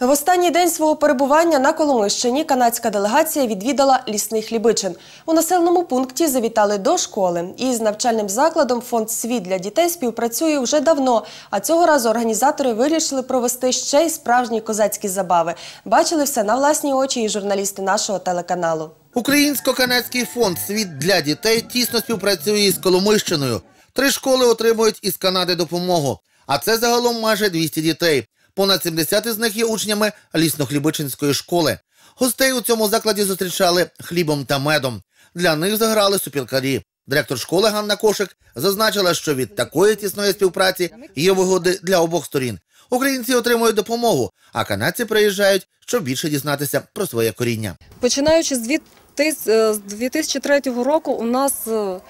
В останній день свого перебування на Коломищині канадська делегація відвідала лісний хлібичин. У населеному пункті завітали до школи. І з навчальним закладом фонд Світ для дітей співпрацює вже давно. А цього разу організатори вирішили провести ще й справжні козацькі забави. Бачили все на власні очі і журналісти нашого телеканалу. Українсько-канадський фонд Світ для дітей тісно співпрацює із Коломийщиною. Три школи отримують із Канади допомогу. А це загалом майже 200 дітей. Понад 70 із них є учнями лісно-хлібичинської школи. Гостей у цьому закладі зустрічали хлібом та медом. Для них заграли супілкарі. Директор школи Ганна Кошик зазначила, що від такої тісної співпраці є вигоди для обох сторін. Українці отримують допомогу, а канадці приїжджають, щоб більше дізнатися про своє коріння. Починаючи з 2000 е, з 2003 року, у нас е,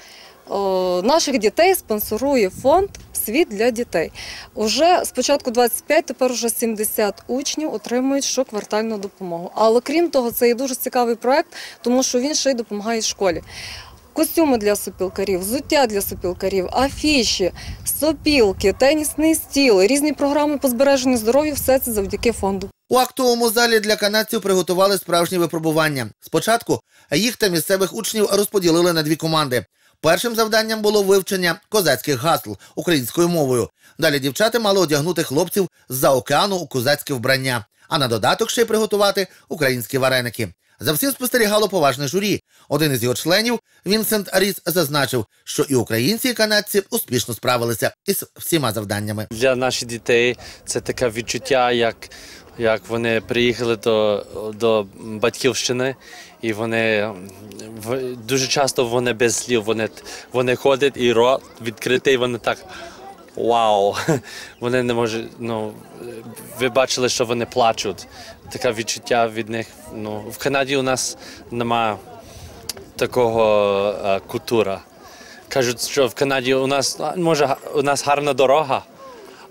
наших дітей спонсорує фонд Світ для дітей. Уже спочатку 25, тепер уже 70 учнів отримують щоквартальну допомогу. Але крім того, це є дуже цікавий проект, тому що він ще й допомагає школі. Костюми для сопілкарів, взуття для сопілкарів, афіші, сопілки, тенісний стіл, різні програми по збереженню здоров'я все це завдяки фонду. У актовому залі для канадців приготували справжні випробування. Спочатку їх та місцевих учнів розподілили на дві команди. Першим завданням було вивчення козацьких гасл українською мовою. Далі дівчата мали одягнути хлопців з-за океану у козацьке вбрання, а на додаток ще й приготувати українські вареники. За всім спостерігало поважне журі. Один із його членів, Вінсент Аріс, зазначив, що і українці, і канадці успішно справилися із всіма завданнями. Для наших дітей це таке відчуття, як, як вони приїхали до, до батьківщини, і вони дуже часто вони без слів, вони, вони ходять і рот відкритий, вони так. Вау! Вони не можуть. Ну, ви бачили, що вони плачуть. Таке відчуття від них. Ну, в Канаді у нас немає такого е, культура. Кажуть, що в Канаді у нас може у нас гарна дорога,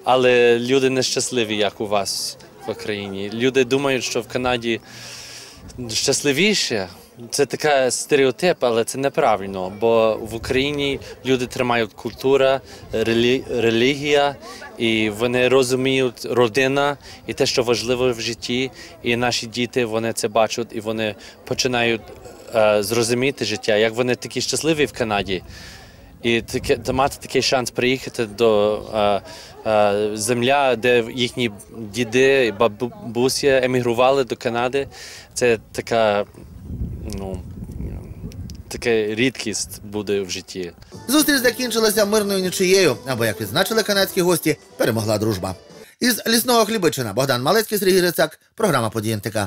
але люди не щасливі, як у вас в Україні. Люди думають, що в Канаді щасливіше. Це така стереотип, але це неправильно. Бо в Україні люди тримають культура, релі, релігія, і вони розуміють родина і те, що важливо в житті. І наші діти вони це бачать і вони починають е, зрозуміти життя, як вони такі щасливі в Канаді. І таке та мати такий шанс приїхати до е, е, земля, де їхні діди і бабусі емігрували до Канади. Це така, ну, така рідкість буде в житті. Зустріч закінчилася мирною нічиєю, або як відзначили канадські гості, перемогла дружба. Із лісного хлібичина Богдан Малецький, Сергій Рицак, програма «Події НТК».